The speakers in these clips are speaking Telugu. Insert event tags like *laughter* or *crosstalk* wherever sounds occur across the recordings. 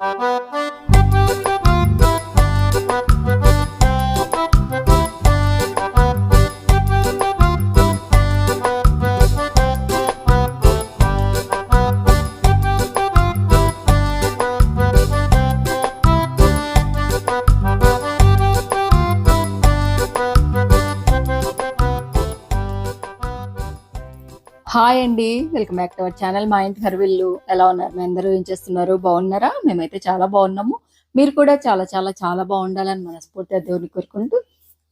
Thank *laughs* you. హాయ్ అండి. Welcome back to our channel. మా ఇంటి హర్విల్లు ఎలా ఉన్నారు? మీ అందరూ ఏం చేస్తున్నారు? బాగున్నారా? మేమైతే చాలా బాగున్నాము. మీరు కూడా చాలా చాలా చాలా బాగుండాలని మనస్ఫూర్తిగా దేవుని కోరుకుంటూ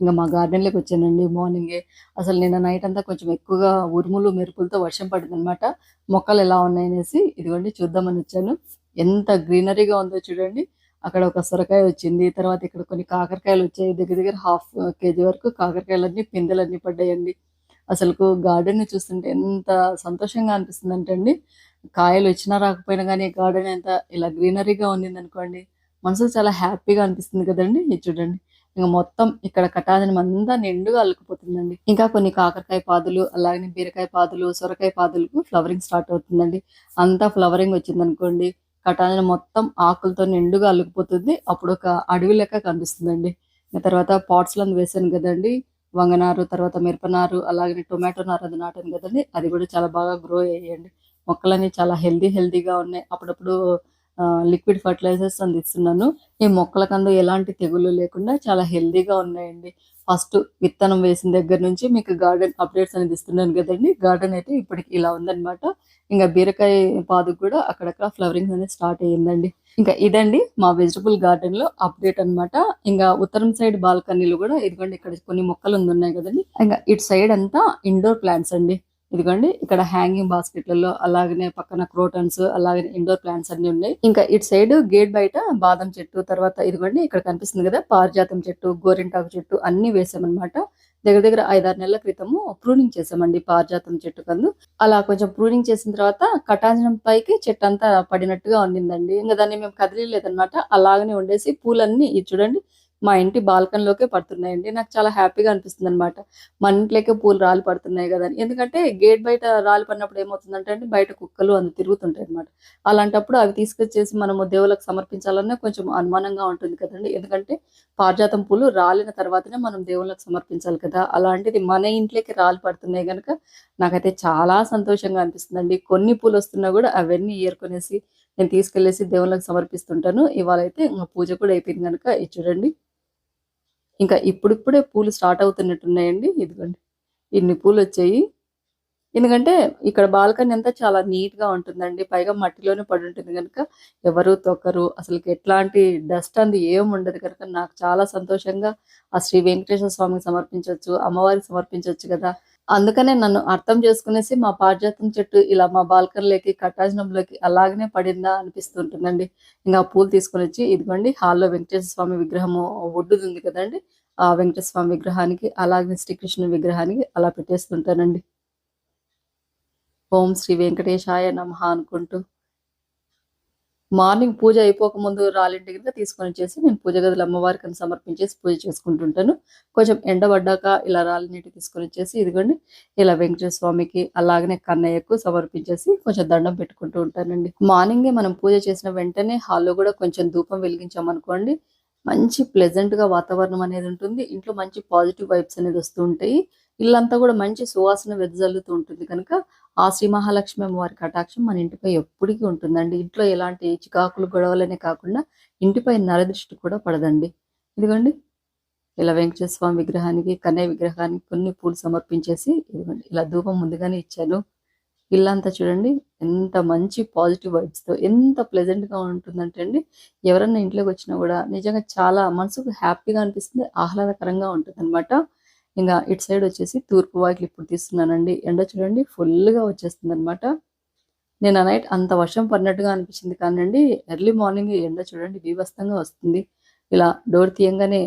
ఇంకా మా గార్డెన్లోకి వచ్చానండి మార్నింగే. అసలు నిన్న నైట్ అంతా కొంచెం ఎక్కువగా ఉరుములు మెరుపులతో వర్షం పడిందనమాట మొక్కలు ఎలా ఉన్నాయనేసి ఇదిగోండి చూద్దామని వచ్చాను. ఎంత గ్రీనరీగా ఉందో చూడండి. అక్కడ ఒక సొరకాయ వచ్చింది. తర్వాత ఇక్కడ కొన్ని కాకరకాయలు వచ్చాయి. దగ్గర దగ్గర హాఫ్ కేజీ వరకు కాకరకాయలన్నీ పిందెలన్నీ పడ్డాయండి. అసలుకు గార్డెన్ చూస్తుంటే ఎంత సంతోషంగా అనిపిస్తుంది అంటే అండి. కాయలు వచ్చినా రాకపోయినా కానీ గార్డెన్ ఎంత ఇలా గ్రీనరీగా ఉండింది అనుకోండి మనసుకు చాలా హ్యాపీగా అనిపిస్తుంది కదండి. ఇది చూడండి. ఇంకా మొత్తం ఇక్కడ కటాజనం అంతా నిండుగా అల్లుకుపోతుందండి. ఇంకా కొన్ని కాకరకాయ పాదులు అలాగే బీరకాయ పాదులు సొరకాయ పాదులకు ఫ్లవరింగ్ స్టార్ట్ అవుతుందండి. అంతా ఫ్లవరింగ్ వచ్చింది అనుకోండి కటాజనం మొత్తం ఆకులతో నిండుగా అల్లుకుపోతుంది. అప్పుడు ఒక అడవి లెక్క కనిపిస్తుందండి. ఇంకా తర్వాత పాట్స్లను వేసాను కదండి. వంగనారు తర్వాత మిరపనారు అలాగే టొమాటో నారు అది నాటాను కదండి. అది కూడా చాలా బాగా గ్రో అయ్యండి మొక్కలన్నీ చాలా హెల్దీ హెల్దీగా ఉన్నాయి. అప్పుడప్పుడు లిక్విడ్ ఫర్టిలైజర్స్ అందిస్తున్నాను ఈ మొక్కలకందు ఎలాంటి తెగులు లేకుండా చాలా హెల్దీగా ఉన్నాయండి. ఫస్ట్ విత్తనం వేసిన దగ్గర నుంచి మీకు గార్డెన్ అప్డేట్స్ అనేది ఇస్తున్నాను కదండి. గార్డెన్ అయితే ఇప్పటికి ఇలా ఉందన్నమాట. ఇంకా బీరకాయ పాదుకు కూడా అక్కడక్కడ ఫ్లవరింగ్ అనేది స్టార్ట్ అయ్యిందండి. ఇంకా ఇదండి మా వెజిటబుల్ గార్డెన్లో అప్డేట్ అన్నమాట. ఇంకా ఉత్తరం సైడ్ బాల్కనీలు కూడా ఇదిగోండి ఇక్కడ కొన్ని మొక్కలు ఉన్నాయి కదండి. ఇంకా ఇటు సైడ్ అంతా ఇండోర్ ప్లాంట్స్ అండి. ఇదిగోండి ఇక్కడ హ్యాంగింగ్ బాస్కెట్లలో అలాగనే పక్కన క్రోటన్స్ అలాగే ఇండోర్ ప్లాంట్స్ అన్ని ఉన్నాయి. ఇంకా ఇటు సైడ్ గేట్ బయట బాదం చెట్టు తర్వాత ఇదిగోండి ఇక్కడ కనిపిస్తుంది కదా పారిజాతం చెట్టు గోరింటాకు చెట్టు అన్ని వేసామన్నమాట. దగ్గర దగ్గర ఐదారు నెలల క్రితము ప్రూనింగ్ చేసామండి పారిజాతం చెట్టు కందు. అలా కొంచెం ప్రూనింగ్ చేసిన తర్వాత కటాంజనం పైకి చెట్టు అంతా పడినట్టుగా ఉండిందండి. ఇంకా దాన్ని మేము కదిలేదన్నమాట అలాగనే ఉండేసి పూలన్నీ ఇది చూడండి మా ఇంటి బాల్కన్లోకే పడుతున్నాయండి. నాకు చాలా హ్యాపీగా అనిపిస్తుంది అనమాట మన ఇంట్లోకే పూలు రాలి పడుతున్నాయి కదా అని. ఎందుకంటే గేట్ బయట రాలి పడినప్పుడు ఏమవుతుందంటే అండి బయట కుక్కలు అందు తిరుగుతుంటాయి అనమాట అలాంటప్పుడు అవి తీసుకొచ్చేసి మనము దేవులకు సమర్పించాలన్నా కొంచెం అనుమానంగా ఉంటుంది కదండి. ఎందుకంటే పారిజాతం పూలు రాలిన తర్వాతనే మనం దేవుళ్ళకి సమర్పించాలి కదా. అలాంటిది మన ఇంట్లోకి రాలి పడుతున్నాయి కనుక నాకైతే చాలా సంతోషంగా అనిపిస్తుందండి. కొన్ని పూలు వస్తున్నా కూడా అవన్నీ ఏర్కొనేసి నేను తీసుకెళ్ళేసి దేవుళ్ళకి సమర్పిస్తుంటాను. ఇవాళ అయితే ఇంకా పూజ కూడా అయిపోయింది కనుక ఇది చూడండి. ఇంకా ఇప్పుడిప్పుడే పూలు స్టార్ట్ అవుతున్నట్టున్నాయండి. ఇదిగోండి. ఇన్ని పూలు వచ్చాయి. ఎందుకంటే ఇక్కడ బాల్కనీ అంతా చాలా నీట్గా ఉంటుందండి. పైగా మట్టిలోనే పడి ఉంటుంది కనుక ఎవరు తొక్కరు అసలు ఎట్లాంటి డస్ట్ అంది ఏం ఉండదు కనుక నాకు చాలా సంతోషంగా ఆ శ్రీ వెంకటేశ్వర స్వామికి సమర్పించవచ్చు అమ్మవారికి సమర్పించవచ్చు కదా. అందుకనే నన్ను అర్థం చేసుకునేసి మా పారిజాతం చెట్టు ఇలా మా బాల్కనీలోకి కట్టాజనంలోకి అలాగనే పడిందా అనిపిస్తుంటుందండి. ఇంకా పూలు తీసుకొని వచ్చి ఇదిగోండి హాల్లో వెంకటేశ్వర స్వామి విగ్రహము ఒడ్డుది ఉంది కదండి. ఆ వెంకటేశ్వర స్వామి విగ్రహానికి అలాగే శ్రీకృష్ణ విగ్రహానికి అలా పెట్టేస్తుంటానండి. ఓం శ్రీ వెంకటేశాయ నమః అనుకుంటూ. మార్నింగ్ పూజ అయిపోక ముందు రాలింటి కింద తీసుకొని వచ్చేసి నేను పూజ గదిలో అమ్మవారికి సమర్పించేసి పూజ చేసుకుంటుంటాను. కొంచెం ఎండబడ్డాక ఇలా రాలినీటి తీసుకొని వచ్చేసి ఇదిగోండి ఇలా వెంకటేశ్వర స్వామికి అలాగనే కన్నయ్యకు సమర్పించేసి కొంచెం దండం పెట్టుకుంటూ ఉంటానండి. మార్నింగే మనం పూజ చేసిన వెంటనే హాల్లో కూడా కొంచెం ధూపం వెలిగించామనుకోండి మంచి ప్లెజెంట్గా వాతావరణం అనేది ఉంటుంది. ఇంట్లో మంచి పాజిటివ్ వైబ్స్ అనేది వస్తూ ఉంటాయి. ఇల్లంతా కూడా మంచి సువాసన వెదజల్లుతూ ఉంటుంది కనుక ఆ శ్రీ మహాలక్ష్మి అమ్మవారి కటాక్షం మన ఇంటిపై ఎప్పటికీ ఉంటుందండి. ఇంట్లో ఎలాంటి చికాకులు గొడవలనే కాకుండా ఇంటిపై నరదృష్టి కూడా పడదండి. ఇదిగోండి. ఇలా వెంకటేశ్వర స్వామి విగ్రహానికి కన్నయ్య విగ్రహానికి కొన్ని పూలు సమర్పించేసి ఇదిగోండి ఇలా ధూపం ముందుగానే ఇచ్చాను ఇల్లంతా చూడండి ఎంత మంచి పాజిటివ్ వైబ్స్తో ఎంత ప్లెజెంట్గా ఉంటుందంటే అండి ఎవరన్నా ఇంట్లోకి వచ్చినా కూడా నిజంగా చాలా మనసుకు హ్యాపీగా అనిపిస్తుంది ఆహ్లాదకరంగా ఉంటుంది అనమాట ఇంకా ఇటు సైడ్ వచ్చేసి తూర్పు వాకిలు ఇప్పుడు తీస్తున్నానండి. ఎండ చూడండి ఫుల్గా గా వచ్చేస్తుంది అనమాట నేను ఆ నైట్ అంత వర్షం పడినట్టుగా అనిపించింది కానండి ఎర్లీ మార్నింగ్ ఎండ చూడండి బీభత్సంగా వస్తుంది. ఇలా డోర్ తీయంగానే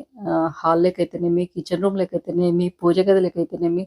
హాల్లోకి అయితేనేమి కిచెన్ రూమ్ అయితేనేమి పూజ గదిలోకి అయితేనేమి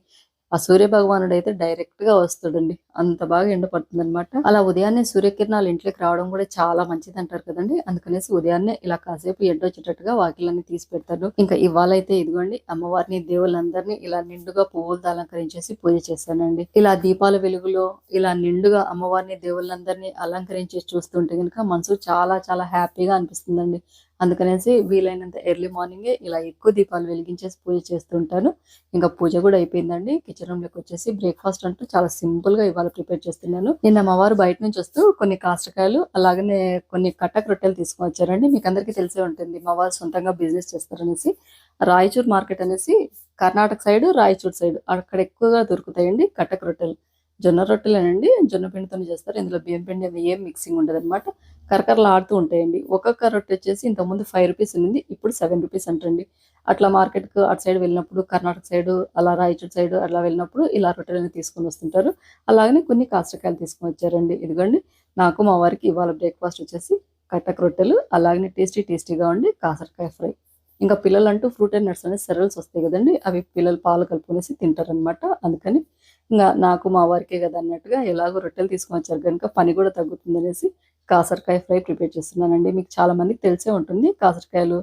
ఆ సూర్య భగవానుడు అయితే డైరెక్ట్గా వస్తాడండి. అంత బాగా ఎండ పడుతుంది అనమాట అలా ఉదయాన్నే సూర్యకిరణాలు ఇంట్లోకి రావడం కూడా చాలా మంచిది అంటారు కదండి. అందుకనేసి ఉదయాన్నే ఇలా కాసేపు ఎండ వచ్చేటట్టుగా వాకిళ్ళని తీసి పెడతారు. ఇంకా ఇవాళ అయితే ఇదిగోండి అమ్మవారిని దేవుళ్ళందరినీ ఇలా నిండుగా పువ్వులతో అలంకరించేసి పూజ చేశానండి. ఇలా దీపాల వెలుగులో ఇలా నిండుగా అమ్మవారిని దేవుళ్ళందరినీ అలంకరించి చూస్తుంటే కనుక మనసు చాలా చాలా హ్యాపీగా అనిపిస్తుందండి. అందుకనేసి వీలైనంత ఎర్లీ మార్నింగే ఇలా ఎక్కువ దీపాలు వెలిగించేసి పూజ చేస్తుంటాను ఇంకా పూజ కూడా అయిపోయిందండి. కిచెన్ రూమ్లోకి వచ్చేసి బ్రేక్ఫాస్ట్ అంటూ చాలా సింపుల్గా ఇవాళ ప్రిపేర్ చేస్తున్నాను. నిన్న అమ్మవారు బయట నుంచి వస్తూ కొన్ని కాస్టకాయలు అలాగనే కొన్ని కట్టక్ రొట్టెలు తీసుకొని వచ్చారండి. మీకు అందరికీ తెలిసే ఉంటుంది. అమ్మవారు సొంతంగా బిజినెస్ చేస్తారనేసి రాయచూర్ మార్కెట్ అనేసి కర్ణాటక సైడ్ రాయచూర్ సైడ్ అక్కడ ఎక్కువగా దొరుకుతాయండి కట్టక్ రొట్టెలు. జొన్న రొట్టెలేనండి. జొన్న పిండితో చేస్తారు. ఇందులో బియ్యం పిండి అవి ఏం మిక్సింగ్ ఉండదు అనమాట కరకరలు ఆడుతూ ఉంటాయండి. ఒక్కొక్క రొట్టె వచ్చేసి ఇంతకుముందు ఫైవ్ రూపీస్ ఉంది ఇప్పుడు సెవెన్ రూపీస్ అంటండి. అట్లా మార్కెట్కు అటు సైడ్ వెళ్ళినప్పుడు కర్ణాటక సైడ్ అలా రాయచూర్ సైడ్ అట్లా వెళ్ళినప్పుడు ఇలా రొట్టెలను తీసుకొని వస్తుంటారు. అలాగనే కొన్ని కాస్టకాయలు తీసుకొని వచ్చారండి. ఇదిగోండి. నాకు మా వారికి ఇవాళ బ్రేక్ఫాస్ట్ వచ్చేసి కట్టక రొట్టెలు అలాగనే టేస్టీ టేస్టీగా ఉండి కాసరకాయ ఫ్రై. ఇంకా పిల్లలు అంటూ ఫ్రూట్ అండ్ నట్స్ అనేది సెరల్స్ వస్తాయి కదండి అవి పిల్లలు పాలు కలుపుకొనేసి తింటారనమాట అందుకని ఇంకా నాకు మా వారికే కదా అన్నట్టుగా ఎలాగో రొట్టెలు తీసుకొని వచ్చారు కనుక పని కూడా తగ్గుతుంది అనేసి కాసరకాయ ఫ్రై ప్రిపేర్ చేస్తున్నానండి. మీకు చాలా మందికి తెలిసే ఉంటుంది కాసరకాయలు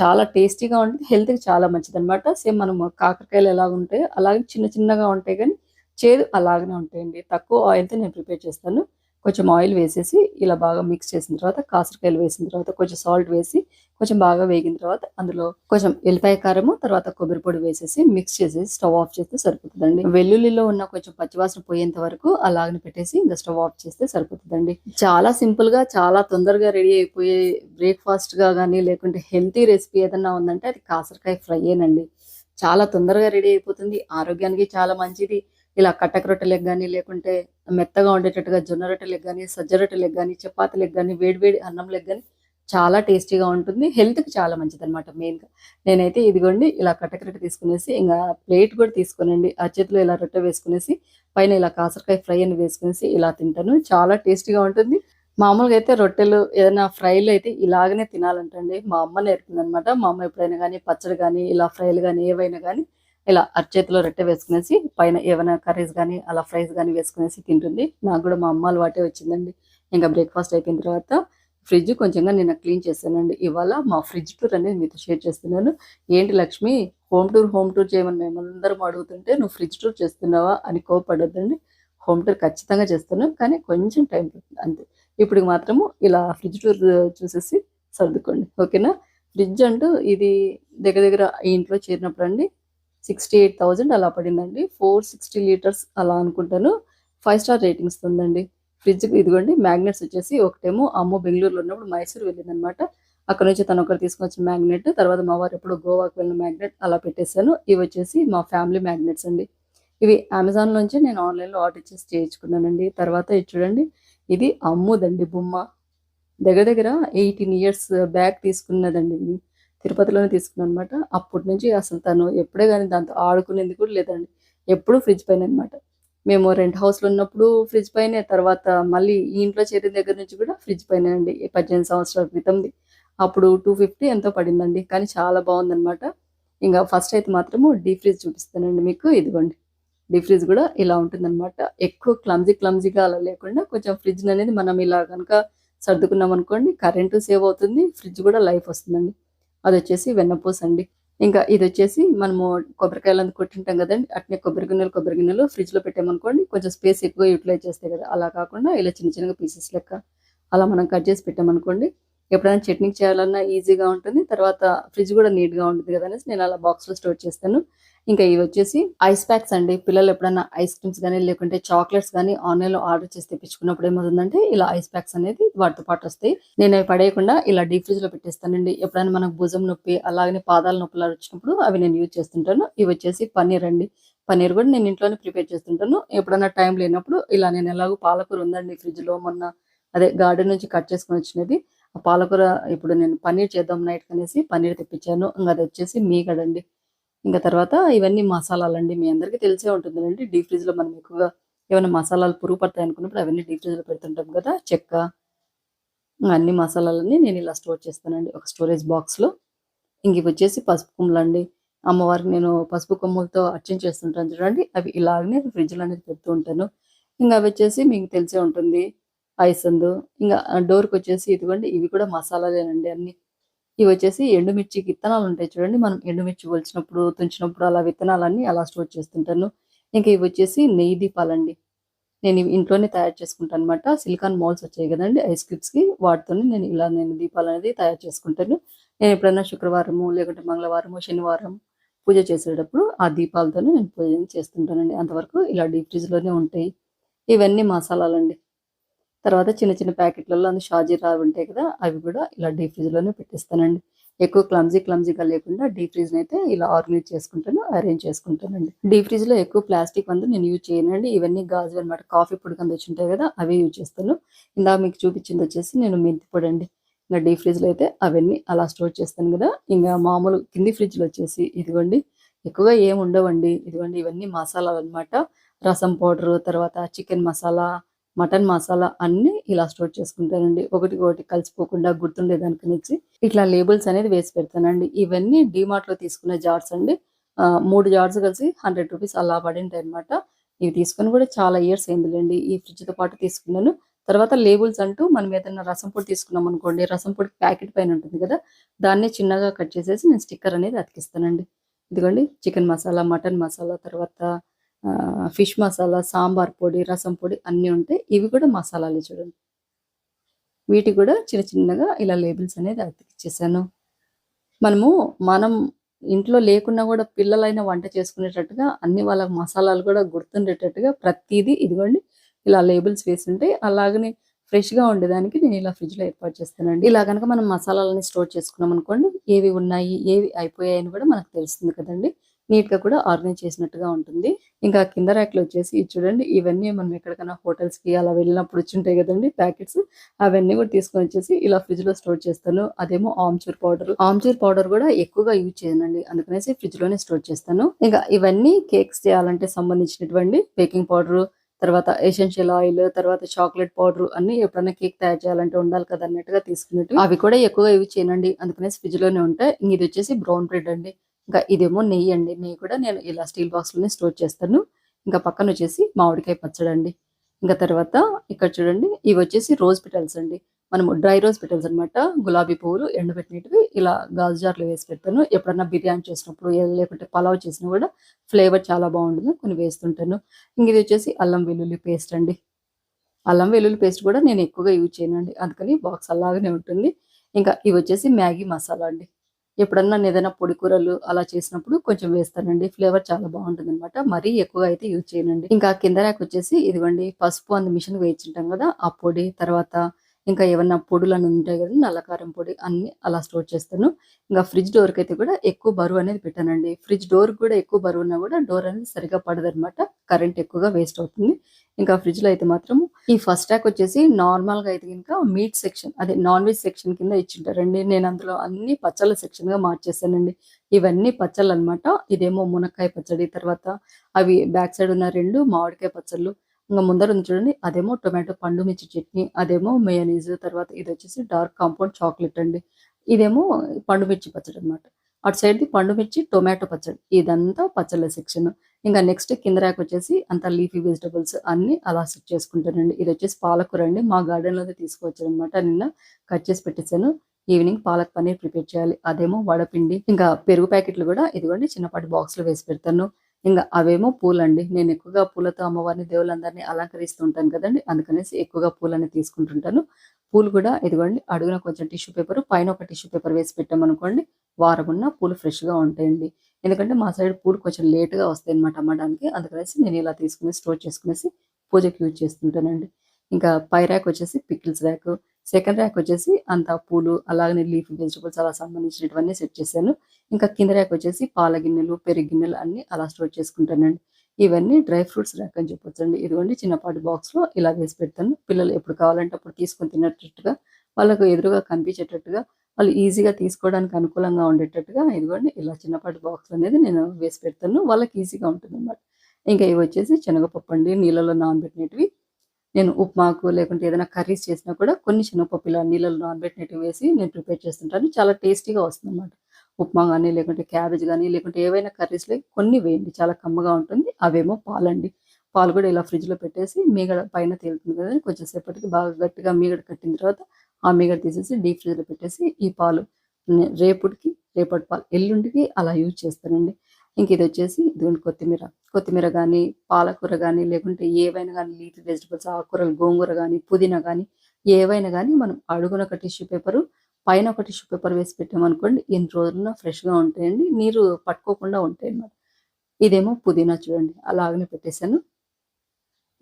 చాలా టేస్టీగా ఉంటుంది హెల్త్కి చాలా మంచిది అనమాట సేమ్ మనం కాకరకాయలు ఎలా ఉంటాయో అలాగే చిన్న చిన్నగా ఉంటాయి కానీ చేదు అలాగనే ఉంటాయండి. తక్కువ ఆయిల్తో నేను ప్రిపేర్ చేస్తాను. కొంచెం ఆయిల్ వేసేసి ఇలా బాగా మిక్స్ చేసిన తర్వాత కాసరకాయలు వేసిన తర్వాత కొంచెం సాల్ట్ వేసి కొంచెం బాగా వేగిన తర్వాత అందులో కొంచెం ఎల్లిపాయ కారము తర్వాత కొబ్బరి పొడి వేసేసి మిక్స్ చేసేసి స్టవ్ ఆఫ్ చేస్తే సరిపోతుందండి. వెల్లుల్లిలో ఉన్న కొంచెం పచ్చివాసన పోయేంత వరకు అలాగని పెట్టేసి ఇంకా స్టవ్ ఆఫ్ చేస్తే సరిపోతుందండి. చాలా సింపుల్గా చాలా తొందరగా రెడీ అయిపోయే బ్రేక్ఫాస్ట్గా కానీ లేకుంటే హెల్తీ రెసిపీ ఏదన్నా ఉందంటే అది కాసరకాయ ఫ్రై ఏనండి. చాలా తొందరగా రెడీ అయిపోతుంది. ఆరోగ్యానికి చాలా మంచిది. ఇలా కట్టక రొట్టెలకు కానీ లేకుంటే మెత్తగా ఉండేటట్టుగా జొన్న రొట్టెలకు కానీ సజ్జ రొట్టెలకు కానీ చపాతీలకు కానీ వేడివేడి అన్నంలకు కానీ చాలా టేస్టీగా ఉంటుంది. హెల్త్కి చాలా మంచిది అనమాట మెయిన్గా నేనైతే ఇదిగోండి ఇలా కట్టక రొట్టె తీసుకునేసి ఇంకా ప్లేట్ కూడా తీసుకునండి. ఆ చేతిలో ఇలా రొట్టె వేసుకునేసి పైన ఇలా కాసరకాయ ఫ్రై అని వేసుకునేసి ఇలా తింటాను. చాలా టేస్టీగా ఉంటుంది. మామూలుగా అయితే రొట్టెలు ఏదైనా ఫ్రైలు అయితే ఇలాగనే తినాలంటండి. మా అమ్మ నేర్పింది అనమాట మా అమ్మ ఎప్పుడైనా కానీ పచ్చడి కానీ ఇలా ఫ్రైలు కానీ ఏవైనా కానీ ఇలా అరచేతిలో రొట్టె వేసుకునేసి పైన ఏమైనా కర్రీస్ కానీ అలా ఫ్రైస్ కానీ వేసుకునేసి తింటుంది. నాకు కూడా మా అమ్మాలు వాటే వచ్చిందండి. ఇంకా బ్రేక్ఫాస్ట్ అయిపోయిన తర్వాత ఫ్రిడ్జ్ కొంచెంగా నేను క్లీన్ చేస్తానండి ఇవాళ మా ఫ్రిడ్జ్ టూర్ అనేది మీతో షేర్ చేస్తున్నాను. ఏంటి Lakshmi? Home tour home tour చేయమని మేమందరం అడుగుతుంటే నువ్వు ఫ్రిడ్జ్ టూర్ చేస్తున్నావా? అని కోపడొద్దండి హోమ్ టూర్ ఖచ్చితంగా చేస్తాను. కానీ కొంచెం టైం పడుతుంది. అంతే. ఇప్పుడు మాత్రము ఇలా ఫ్రిడ్జ్ టూర్ చూసేసి సర్దుకోండి. ఓకేనా? ఫ్రిడ్జ్ అంటూ ఇది దగ్గర దగ్గర ఈ ఇంట్లో చేరినప్పుడు అండి సిక్స్టీ ఎయిట్ థౌజండ్ అలా పడిందండి. ఫోర్ సిక్స్టీ లీటర్స్ అలా అనుకుంటాను. ఫైవ్ స్టార్ రేటింగ్స్ ఉందండి. ఫ్రిడ్జ్ ఇదిగోండి మ్యాగ్నెట్స్ వచ్చేసి ఒకటేమో అమ్మ బెంగళూరులో ఉన్నప్పుడు మైసూర్ వెళ్ళిందనమాట. అక్కడ నుంచి తను ఒకటి తీసుకొచ్చిన మ్యాగ్నెట్ తర్వాత మా వారు ఎప్పుడు గోవాకి వెళ్ళిన మ్యాగ్నెట్ అలా పెట్టేశాను. ఇవి వచ్చేసి మా ఫ్యామిలీ మ్యాగ్నెట్స్ అండి. ఇవి అమెజాన్ నుంచి నేను ఆన్లైన్లో ఆర్డర్ చేసి చేయించుకున్నానండి. తర్వాత ఇది చూడండి ఇది అమ్ముదండి బొమ్మ. దగ్గర దగ్గర ఎయిటీన్ ఇయర్స్ బ్యాక్ తీసుకున్నదండి ఇది. తిరుపతిలోనే తీసుకున్నాను అనమాట అప్పటి నుంచి అసలు తను ఎప్పుడే కానీ దాంతో ఆడుకునేది కూడా లేదండి. ఎప్పుడు ఫ్రిడ్జ్ పైన అనమాట మేము రెంట్ హౌస్లో ఉన్నప్పుడు ఫ్రిడ్జ్ పైనే తర్వాత మళ్ళీ ఈ ఇంట్లో చేరిన దగ్గర నుంచి కూడా ఫ్రిడ్జ్ పైన అండి పద్దెనిమిది సంవత్సరాల క్రితంది. అప్పుడు టూ ఫిఫ్టీ ఎంతో పడిందండి కానీ చాలా బాగుందనమాట ఇంకా ఫస్ట్ అయితే మాత్రము డీ ఫ్రిడ్జ్ చూపిస్తానండి మీకు ఇదిగోండి. డీ ఫ్రిడ్జ్ కూడా ఇలా ఉంటుందన్నమాట. ఎక్కువ క్లమ్జీ క్లమ్జీగా అలా లేకుండా కొంచెం ఫ్రిడ్జ్ అనేది మనం ఇలా కనుక సర్దుకున్నాం అనుకోండి కరెంటు సేవ్ అవుతుంది ఫ్రిడ్జ్ కూడా లైఫ్ వస్తుందండి. అది వచ్చేసి వెన్నపూస అండి. ఇంకా ఇది వచ్చేసి మనము కొబ్బరికాయలు అంత కొట్టింటాం కదండి అట్నే కొబ్బరి గిన్నెలు కొబ్బరి గిన్నెలు ఫ్రిడ్జ్లో పెట్టామనుకోండి కొంచెం స్పేస్ ఎక్కువ యూటిలైజ్ చేస్తాయి కదా అలా కాకుండా ఇలా చిన్న చిన్నగా పీసెస్ లెక్క అలా మనం కట్ చేసి పెట్టామనుకోండి ఎప్పుడైనా చట్నీ చేయాలన్నా ఈజీగా ఉంటుంది. తర్వాత ఫ్రిడ్జ్ కూడా నీట్గా ఉంటుంది కదా అనేసి నేను అలా బాక్స్లో స్టోర్ చేస్తాను. ఇంకా ఇవి వచ్చేసి ఐస్ ప్యాక్స్ అండి. పిల్లలు ఎప్పుడైనా ఐస్ క్రీమ్స్ కానీ లేకుంటే చాక్లెట్స్ కానీ ఆన్లైన్లో ఆర్డర్ చేసి తెప్పించుకున్నప్పుడు ఏమవుతుందంటే ఇలా ఐస్ ప్యాక్స్ అనేది వాటితో పాటు వస్తాయి. నేను అవి పడేయకుండా ఇలా డీప్ ఫ్రిడ్జ్లో పెట్టేస్తానండి. ఎప్పుడైనా మనకు భుజం నొప్పి అలాగే పాదాల నొప్పులు వచ్చినప్పుడు అవి నేను యూజ్ చేస్తుంటాను. ఇవి వచ్చేసి పన్నీర్ అండి. పన్నీర్ కూడా నేను ఇంట్లోనే ప్రిపేర్ చేస్తుంటాను. ఎప్పుడైనా టైం లేనప్పుడు ఇలా నేను ఎలాగో పాలకూర ఉందండి ఫ్రిడ్జ్లో మొన్న అదే గార్డెన్ నుంచి కట్ చేసుకొని వచ్చినది. ఆ పాలకూర ఇప్పుడు నేను పన్నీర్ చేద్దాం నైట్ అనేసి పన్నీర్ తెప్పించాను. ఇంకా అది వచ్చేసి మీగడండి ఇంకా తర్వాత ఇవన్నీ మసాలాలు అండి మీ అందరికీ తెలిసే ఉంటుందండి డీప్ ఫ్రిడ్జ్లో మనం ఎక్కువగా ఏమైనా మసాలాలు పురుగు పడతాయి అనుకున్నప్పుడు అవన్నీ డీప్ ఫ్రిడ్జ్లో పెడుతుంటాం కదా చెక్క అన్ని మసాలాలన్నీ నేను ఇలా స్టోర్ చేస్తానండి. ఒక స్టోరేజ్ బాక్స్లో ఇంక ఇవి వచ్చేసి పసుపు కొమ్ములు అండి అమ్మవారికి నేను పసుపు కొమ్ములతో అర్చన చేస్తుంటాను చూడండి. అవి ఇలాగనే ఫ్రిడ్జ్లో అనేది పెడుతూ ఉంటాను. ఇంకా అవి వచ్చేసి మీకు తెలిసే ఉంటుంది. ఐసందు. ఇంకా డోర్కి వచ్చేసి ఇదిగోండి ఇవి కూడా మసాలాలేనండి అన్ని. ఇవి వచ్చేసి ఎండుమిర్చి విత్తనాలు ఉంటాయి చూడండి. మనం ఎండుమిర్చి ఒలిచినప్పుడు తుంచినప్పుడు అలా విత్తనాలన్నీ అలా స్టోర్ చేస్తుంటాను. ఇంకా ఇవి వచ్చేసి నెయ్యి దీపాలండి. నేను ఇంట్లోనే తయారు చేసుకుంటాను అనమాట సిలికాన్ మోల్స్ వచ్చాయి కదండి. ఐస్ క్యూబ్స్కి వాటితోనే నేను ఇలా నేను దీపాలు అనేది తయారు చేసుకుంటాను. నేను ఎప్పుడైనా శుక్రవారము లేకుంటే మంగళవారము శనివారం పూజ చేసేటప్పుడు ఆ దీపాలతోనే నేను పూజ చేస్తుంటానండి. అంతవరకు ఇలా డీప్ ఫ్రిడ్జ్లోనే ఉంటాయి. ఇవన్నీ మసాలాలండి. తర్వాత చిన్న చిన్న ప్యాకెట్లలో అందు షాజీ రావి ఉంటాయి కదా అవి కూడా ఇలా డీప్ ఫ్రిడ్జ్లోనే పెట్టిస్తానండి. ఎక్కువ క్లమ్జీ క్లమ్జీగా లేకుండా డీప్ ఫ్రిడ్జ్ అయితే ఇలా ఆర్గనైజ్ చేసుకుంటాను అరేంజ్ చేసుకుంటానండి. డీప్ ఫ్రిడ్జ్లో ఎక్కువ ప్లాస్టిక్ వందు నేను యూజ్ చేయనండి. ఇవన్నీ గాజు అనమాట కాఫీ పొడి కింద వచ్చి ఉంటాయి కదా అవి యూజ్ చేస్తాను. ఇందాక మీకు చూపించింది వచ్చేసి నేను మెంతి పొడి అండి. ఇంకా డీప్ ఫ్రిడ్జ్లో అయితే అవన్నీ అలా స్టోర్ చేస్తాను కదా ఇంకా మామూలు కింది ఫ్రిడ్జ్లో వచ్చేసి ఇదిగోండి ఎక్కువగా ఏమి ఉండవండి. ఇదిగోండి ఇవన్నీ మసాలాలు అన్నమాట. రసం పౌడరు తర్వాత చికెన్ మసాలా మటన్ మసాలా అన్ని ఇలా స్టోర్ చేసుకుంటానండి. ఒకటి ఒకటి కలిసిపోకుండా గుర్తుండే దానికి నుంచి ఇట్లా లేబుల్స్ అనేది వేసి పెడతానండి. ఇవన్నీ డిమార్ట్లో తీసుకునే జార్స్ అండి. ఆ, మూడు జార్స్ కలిసి హండ్రెడ్ రూపీస్ అలా పడి అనమాట ఇవి తీసుకొని కూడా చాలా ఇయర్స్ అయిందిలేండి. ఈ ఫ్రిడ్జ్తో పాటు తీసుకున్నాను. తర్వాత లేబుల్స్ అంటూ మనం ఏదైనా రసం పొడి తీసుకున్నాం అనుకోండి రసం పొడి ప్యాకెట్ పైన ఉంటుంది కదా దాన్ని చిన్నగా కట్ చేసేసి నేను స్టిక్కర్ అనేది అతికిస్తానండి. ఇదిగోండి చికెన్ మసాలా మటన్ మసాలా తర్వాత ఫిష్ మసాలా సాంబార్ పొడి రసం పొడి అన్నీ ఉంటాయి ఇవి కూడా మసాలాలు చూడండి. వీటి కూడా చిన్న చిన్నగా ఇలా లేబుల్స్ అనేది అతికిచ్చేసాను మనము మనం ఇంట్లో లేకున్నా కూడా పిల్లలైన వంట చేసుకునేటట్టుగా అన్ని వాళ్ళ మసాలాలు కూడా గుర్తుండేటట్టుగా ప్రతిదీ ఇదిగోండి ఇలా లేబుల్స్ వేసి ఉంటాయి అలాగనే ఫ్రెష్గా ఉండేదానికి నేను ఇలా ఫ్రిడ్జ్లో ఏర్పాటు చేస్తానండి. ఇలా కనుక మనం మసాలాలని స్టోర్ చేసుకున్నాం అనుకోండి ఏవి ఉన్నాయి ఏవి అయిపోయాయని కూడా మనకు తెలుస్తుంది కదండి. నీట్గా కూడా ఆర్గనైజ్ చేసినట్టుగా ఉంటుంది. ఇంకా కింద ర్యాక్లు వచ్చేసి చూడండి ఇవన్నీ మనం ఎక్కడికైనా హోటల్స్కి అలా వెళ్ళినప్పుడు వచ్చింటాయి కదండి ప్యాకెట్స్ అవన్నీ కూడా తీసుకొని వచ్చేసి ఇలా ఫ్రిడ్జ్లో స్టోర్ చేస్తాను. అదేమో ఆమ్చూర్ పౌడర్. ఆమ్చూర్ పౌడర్ కూడా ఎక్కువగా యూజ్ చేయనండి. అందుకనేసి ఫ్రిడ్జ్లోనే స్టోర్ చేస్తాను. ఇంకా ఇవన్నీ కేక్స్ చేయాలంటే సంబంధించినటువంటి బేకింగ్ పౌడర్ తర్వాత ఎసెన్షియల్ ఆయిల్ తర్వాత చాక్లెట్ పౌడర్ అన్ని ఎప్పుడైనా కేక్ తయారు చేయాలంటే ఉండాలి కదా అన్నట్టుగా తీసుకున్నట్టు. అవి కూడా ఎక్కువగా యూజ్ చేయనండి. అందుకనేసి ఫ్రిడ్జ్లోనే ఉంటాయి. ఇంక ఇది వచ్చేసి బ్రౌన్ బ్రెడ్ అండి. ఇంకా ఇదేమో నెయ్యి అండి. నెయ్యి కూడా నేను ఇలా స్టీల్ బాక్స్లోనే స్టోర్ చేస్తాను. ఇంకా పక్కన వచ్చేసి మామిడికాయ పచ్చడి అండి. ఇంకా తర్వాత ఇక్కడ చూడండి ఇవి వచ్చేసి రోజ్ పెటల్స్ అండి. మనము డ్రై రోజ్ పెటల్స్ అన్నమాట. గులాబీ పువ్వులు ఎండబెట్టినవి ఇలా గాజు జార్లో వేసి పెడతాను. ఎప్పుడన్నా బిర్యానీ చేసినప్పుడు లేకుంటే పలావ్ చేసినా కూడా ఫ్లేవర్ చాలా బాగుంటుంది. కొన్ని వేస్తుంటాను. ఇంక ఇది వచ్చేసి అల్లం వెల్లుల్లి పేస్ట్ అండి. అల్లం వెల్లుల్లి పేస్ట్ కూడా నేను ఎక్కువగా యూజ్ చేయనండి. అందుకని బాక్స్ అలాగనే ఉంటుంది. ఇంకా ఇవి వచ్చేసి మ్యాగీ మసాలా అండి. ఎప్పుడన్నా నేను ఏదైనా పొడి కూరలు అలా చేసినప్పుడు కొంచెం వేస్తానండి. ఫ్లేవర్ చాలా బాగుంటుంది అనమాట మరీ ఎక్కువగా అయితే యూజ్ చేయనండి. ఇంకా కింద ర్యాక్ వచ్చేసి ఇదిగోండి పసుపు అందు మిషన్ వేయించుంటాం కదా ఆ పొడి తర్వాత ఇంకా ఏమన్నా పొడులు అని ఉంటాయి కదా నల్లకారం పొడి అన్ని అలా స్టోర్ చేస్తాను. ఇంకా ఫ్రిడ్జ్ డోర్కి అయితే కూడా ఎక్కువ బరువు అనేది పెట్టానండి. ఫ్రిడ్జ్ డోర్ కూడా ఎక్కువ బరువు ఉన్నా కూడా డోర్ అనేది సరిగా పడదు అనమాట కరెంట్ ఎక్కువగా వేస్ట్ అవుతుంది. ఇంకా ఫ్రిడ్జ్లో అయితే మాత్రం ఈ ఫస్ట్ ట్యాక్ వచ్చేసి నార్మల్గా అయితే కనుక మీట్ సెక్షన్ అదే నాన్ వెజ్ సెక్షన్ కింద ఇచ్చింటారండి. నేను అందులో అన్ని పచ్చళ్ళ సెక్షన్గా మార్చేసానండి ఇవన్నీ పచ్చళ్ళు అన్నమాట ఇదేమో మునక్కాయ పచ్చడి తర్వాత అవి బ్యాక్ సైడ్ ఉన్న రెండు మామిడికాయ పచ్చళ్ళు ఇంకా ముందర ఉంది చూడండి అదేమో టొమాటో పండు మిర్చి చట్నీ అదేమో మేయనీస్ తర్వాత ఇది వచ్చేసి డార్క్ కాంపౌండ్ చాక్లెట్ అండి. ఇదేమో పండు మిర్చి పచ్చడి అన్నమాట. అటు సైడ్ ది పండు మిర్చి టొమాటో పచ్చడి ఇదంతా పచ్చళ్ళ సెక్షన్. ఇంకా నెక్స్ట్ కింద ర్యాక్ వచ్చేసి అంత లీఫీ వెజిటబుల్స్ అన్ని అలా సెట్ చేసుకుంటానండి. ఇది వచ్చేసి పాలకూర అండి. మా గార్డెన్లోనే తీసుకొచ్చాను అనమాట నిన్న కట్ చేసి పెట్టేశాను. ఈవినింగ్ పాలక్ పన్నీర్ ప్రిపేర్ చేయాలి. అదేమో వడపిండి ఇంకా పెరుగు ప్యాకెట్లు కూడా ఇదిగోండి చిన్నపాటి బాక్స్లో వేసి పెడతాను. ఇంకా అవేమో పూలండి. నేను ఎక్కువగా పూలతో అమ్మవారిని దేవులందరినీ అలంకరిస్తుంటాను కదండి. అందుకనేసి ఎక్కువగా పూలని తీసుకుంటుంటాను. పూలు కూడా ఇదిగోండి అడుగున కొంచెం టిష్యూ పేపర్ పైన ఒక టిష్యూ పేపర్ వేసి పెట్టామనుకోండి వారం ఉన్న పూలు ఫ్రెష్గా ఉంటాయండి. ఎందుకంటే మా సైడ్ పూలు కొంచెం లేట్గా వస్తాయి అనమాట అమ్మడానికి. అందుకనేసి నేను ఇలా తీసుకుని స్టోర్ చేసుకునేసి పూజకి యూజ్ చేస్తుంటానండి. ఇంకా పై ర్యాక్ వచ్చేసి పికిల్స్ ర్యాక్ సెకండ్ ర్యాక్ వచ్చేసి అంత పూలు అలాగనే లీఫ్ వెజిటబుల్స్ అలా సంబంధించినటువన్నీ సెట్ చేశాను. ఇంకా కింద ర్యాక్ వచ్చేసి పాల గిన్నెలు పెరుగు గిన్నెలు అన్ని అలా స్టోర్ చేసుకుంటానండి. ఇవన్నీ డ్రై ఫ్రూట్స్ ర్యాక్ అని చెప్పొచ్చండి. ఇదిగోండి చిన్నపాటి బాక్స్లో ఇలా వేసి పెడతాను. పిల్లలు ఎప్పుడు కావాలంటే అప్పుడు తీసుకొని తినేటట్టుగా వాళ్ళకు ఎదురుగా కనిపించేటట్టుగా వాళ్ళు ఈజీగా తీసుకోవడానికి అనుకూలంగా ఉండేటట్టుగా ఇదిగోండి ఇలా చిన్నపాటి బాక్స్ అనేది నేను వేసి పెడతాను. వాళ్ళకి ఈజీగా ఉంటుంది అనమాట ఇంకా ఇవి వచ్చేసి శనగపప్పు అండి. నీళ్ళలో నానబెట్టినవి నేను ఉప్మాకు లేకుంటే ఏదైనా కర్రీస్ చేసినా కూడా కొన్ని శనగపప్పు ఇలా నీళ్ళలో నానబెట్టినట్టు వేసి నేను ప్రిపేర్ చేస్తుంటాను. చాలా టేస్టీగా వస్తుంది అనమాట ఉప్మా కానీ లేకుంటే క్యాబేజ్ కానీ లేకుంటే ఏవైనా కర్రీస్లో కొన్ని వేయండి. చాలా కమ్మగా ఉంటుంది. అవేమో పాలండి. పాలు కూడా ఇలా ఫ్రిడ్జ్లో పెట్టేసి మీగడ పైన తేలుతుంది కదా కొంచెం సేపటికి బాగా గట్టిగా మీగడ కట్టిన తర్వాత ఆ మీగడ తీసేసి డీప్ ఫ్రిడ్జ్లో పెట్టేసి ఈ పాలు రేపుటికి రేపటి పాలు ఎల్లుండికి అలా యూజ్ చేస్తానండి. ఇంక ఇది వచ్చేసి ఇదిగోండి కొత్తిమీర. కొత్తిమీర కానీ పాలకూర కానీ లేకుంటే ఏవైనా కానీ లీఫీ వెజిటబుల్స్ ఆకుకూరలు గోంగూర కానీ పుదీనా కానీ ఏవైనా కానీ మనం అడుగున ఒక టిష్యూ పేపరు పైన ఒక టిష్యూ పేపర్ వేసి పెట్టామనుకోండి ఎన్ని రోజులున్నా ఫ్రెష్గా ఉంటాయండి. నీరు పట్టుకోకుండా ఉంటాయి అన్నమాట. ఇదేమో పుదీనా చూడండి. అలాగనే పెట్టేశాను.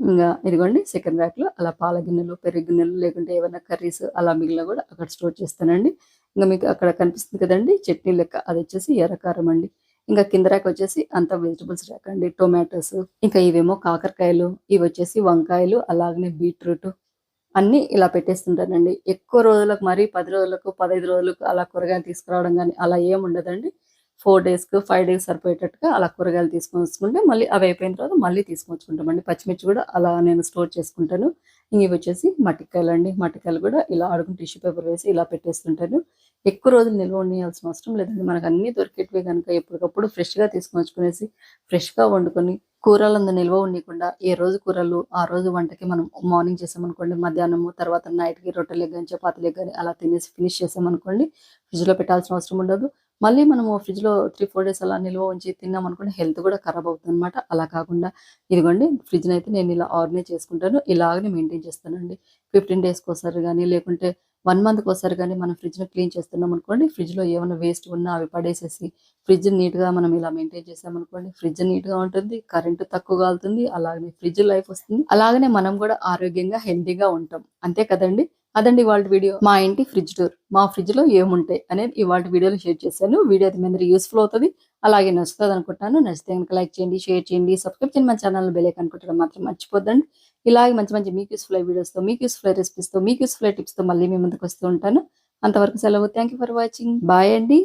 ఇంకా ఇదిగోండి సెకండ్ ర్యాక్లో అలా పాల గిన్నెలు పెరుగు గిన్నెలు లేకుంటే ఏమైనా కర్రీస్ అలా మిగిలిన కూడా అక్కడ స్టోర్ చేస్తానండి. ఇంకా మీకు అక్కడ కనిపిస్తుంది కదండి చట్నీ లెక్క అది వచ్చేసి ఎర్రకారం అండి. ఇంకా కింద ర్యాక్ వచ్చేసి అంత వెజిటబుల్స్ ర్యాక్ అండి టొమాటోస్ ఇంకా ఇవేమో కాకరకాయలు ఇవి వచ్చేసి వంకాయలు అలాగనే బీట్రూట్ అన్నీ ఇలా పెట్టేస్తుంటానండి. ఎక్కువ రోజులకు మరి పది రోజులకు పదహైదు రోజులకు అలా కూరగాయలు తీసుకురావడం కానీ అలా ఏం ఉండదండి. ఫోర్ డేస్కి ఫైవ్ డేస్ సరిపోయేటట్టుగా అలా కూరగాయలు తీసుకొని వచ్చుకుంటే మళ్ళీ అవి అయిపోయిన తర్వాత మళ్ళీ తీసుకొచ్చుకుంటామండి. పచ్చిమిర్చి కూడా అలా నేను స్టోర్ చేసుకుంటాను. ఇవి వచ్చేసి మట్టికాయలు అండి. మటికాయలు కూడా ఇలా ఆడుకుని టిష్యూ పేపర్ వేసి ఇలా పెట్టేస్తుంటాను ఎక్కువ రోజులు నిల్వ ఉండేయాల్సిన అవసరం లేదండి. మనకు అన్ని దొరికేటివి కనుక ఎప్పటికప్పుడు ఫ్రెష్గా తీసుకొని వచ్చుకునేసి ఫ్రెష్గా వండుకొని కూరలందు నిల్వ ఉండకుండా ఏ రోజు కూరలు ఆ రోజు వంటకి మనం మార్నింగ్ చేసామనుకోండి మధ్యాహ్నము తర్వాత నైట్కి రొట్టెలు కానీ చపాతీలు కానీ అలా తినేసి ఫినిష్ చేసామనుకోండి ఫ్రిడ్జ్లో పెట్టాల్సిన అవసరం ఉండదు. మళ్ళీ మనము ఫ్రిడ్జ్లో త్రీ ఫోర్ డేస్ అలా నిల్వ ఉంచి తిన్నాం అనుకుంటే హెల్త్ కూడా ఖరాబ్ అవుతుంది అనమాట అలా కాకుండా ఇదిగోండి ఫ్రిడ్జ్ని అయితే నేను ఇలా ఆర్గనైజ్ చేసుకుంటాను. ఇలాగనే మెయింటైన్ చేస్తానండి. ఫిఫ్టీన్ డేస్కి ఒకసారి కానీ లేకుంటే వన్ మంత్కి ఒకసారి కానీ మనం ఫ్రిడ్జ్ని క్లీన్ చేస్తున్నాం అనుకోండి ఫ్రిడ్జ్లో ఏమైనా వేస్ట్ ఉన్నా అవి పడేసేసి ఫ్రిడ్జ్ నీట్గా మనం ఇలా మెయింటైన్ చేసామనుకోండి ఫ్రిడ్జ్ నీట్గా ఉంటుంది కరెంటు తక్కువ కాలుతుంది అలాగనే ఫ్రిడ్జ్ లైఫ్ వస్తుంది. అలాగనే మనం కూడా ఆరోగ్యంగా హెల్తీగా ఉంటాం. అంతే కదండి? అదండి ఇవాళ వీడియో. మా ఇంటి ఫ్రిడ్జ్ టూర్ మా ఫ్రిడ్జ్లో ఏముంటాయి అనేది ఇవాళ వీడియోలో షేర్ చేశాను. వీడియో అది మీ అందరికి యూస్ఫుల్ అవుతుంది. అలాగే నచ్చుతుంది అనుకుంటాను. నచ్చితే కనుక లైక్ చేయండి షేర్ చేయండి సబ్స్క్రైబ్ చేయండి. మా ఛానల్ బెల్ అనుకుంటారు మాత్రం మర్చిపోద్దండి. ఇలాగే మంచి మంచి మీకు యూస్ఫుల్ అయ్యే వీడియోస్తో మీకు యూస్ఫుల్ అయ్యే రెసిపీస్తో మీకు యూస్ఫుల్ అయ్యే టిప్స్తో మళ్ళీ మీ ముందుకు వస్తూ ఉంటాను. అంతవరకు సెలవు. Thank you for watching bye అండి.